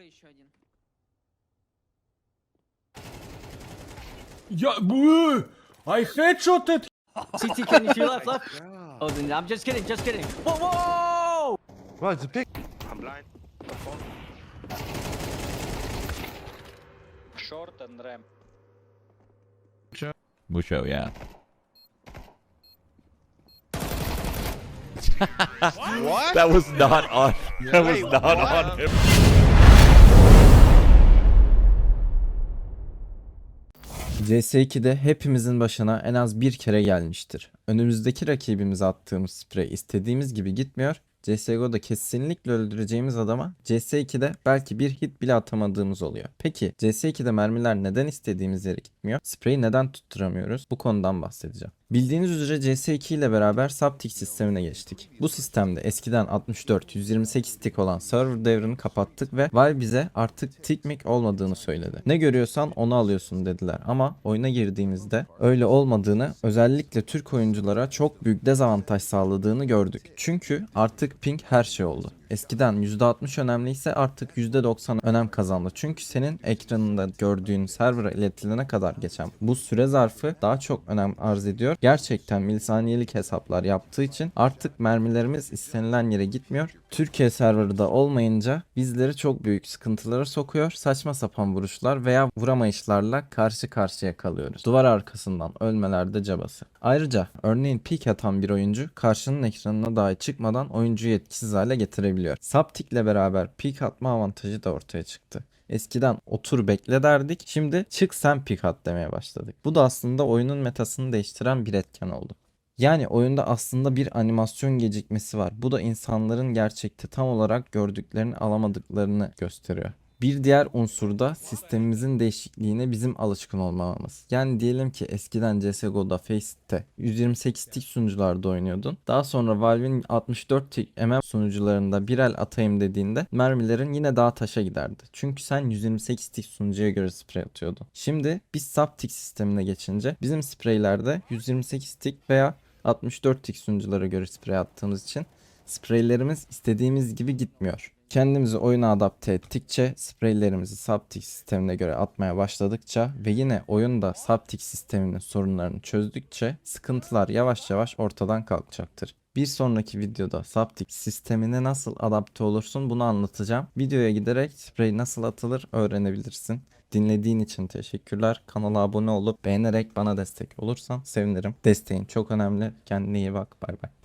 Второй еще один. Ya bu I headshotted. CT, can you left, left? Oh, then I'm just kidding, just kidding. Whoa, whoa! Well, it's a pick. I'm blind. Short and ramp. Bu show ya. What? That was not on. That was Wait, not what? on him. CS2'de hepimizin başına en az bir kere gelmiştir. Önümüzdeki rakibimize attığımız sprey istediğimiz gibi gitmiyor. CSGO'da kesinlikle öldüreceğimiz adama CS2'de belki bir hit bile atamadığımız oluyor. Peki CS2'de mermiler neden istediğimiz yere gitmiyor? Spreyi neden tutturamıyoruz? Bu konudan bahsedeceğim. Bildiğiniz üzere CS2 ile beraber Saptic sistemine geçtik. Bu sistemde eskiden 64, 128 tick olan server devrini kapattık ve Valve bize artık tickmic olmadığını söyledi. Ne görüyorsan onu alıyorsun dediler ama oyuna girdiğimizde öyle olmadığını özellikle Türk oyunculara çok büyük dezavantaj sağladığını gördük. Çünkü artık ping her şey oldu. Eskiden %60 önemliyse artık %90 önem kazandı. Çünkü senin ekranında gördüğün server'a iletilene kadar geçen bu süre zarfı daha çok önem arz ediyor. Gerçekten milisaniyelik hesaplar yaptığı için artık mermilerimiz istenilen yere gitmiyor. Türkiye serverı da olmayınca bizleri çok büyük sıkıntılara sokuyor. Saçma sapan vuruşlar veya vuramayışlarla karşı karşıya kalıyoruz. Duvar arkasından ölmeler de cabası. Ayrıca örneğin peek atan bir oyuncu karşının ekranına dahi çıkmadan oyuncuyu etkisiz hale getirebiliyor. Saptik'le beraber peek atma avantajı da ortaya çıktı. Eskiden otur bekle derdik. Şimdi çık sen peek at demeye başladık. Bu da aslında oyunun metasını değiştiren bir etken oldu. Yani oyunda aslında bir animasyon gecikmesi var. Bu da insanların gerçekte tam olarak gördüklerini alamadıklarını gösteriyor. Bir diğer unsur da sistemimizin değişikliğine bizim alışkın olmamamız. Yani diyelim ki eskiden CSGO'da Faceit'te 128 tick sunucularda oynuyordun. Daha sonra Valve'in 64 tick MM sunucularında bir el atayım dediğinde mermilerin yine daha taşa giderdi. Çünkü sen 128 tick sunucuya göre sprey atıyordun. Şimdi biz sub tick sistemine geçince bizim spreylerde 128 tick veya 64 tick sunuculara göre sprey attığımız için spreylerimiz istediğimiz gibi gitmiyor. Kendimizi oyuna adapte ettikçe spreylerimizi Saptic sistemine göre atmaya başladıkça ve yine oyunda Saptic sisteminin sorunlarını çözdükçe sıkıntılar yavaş yavaş ortadan kalkacaktır. Bir sonraki videoda Saptic sistemine nasıl adapte olursun bunu anlatacağım. Videoya giderek sprey nasıl atılır öğrenebilirsin. Dinlediğin için teşekkürler. Kanala abone olup beğenerek bana destek olursan sevinirim. Desteğin çok önemli. Kendine iyi bak. Bay bay.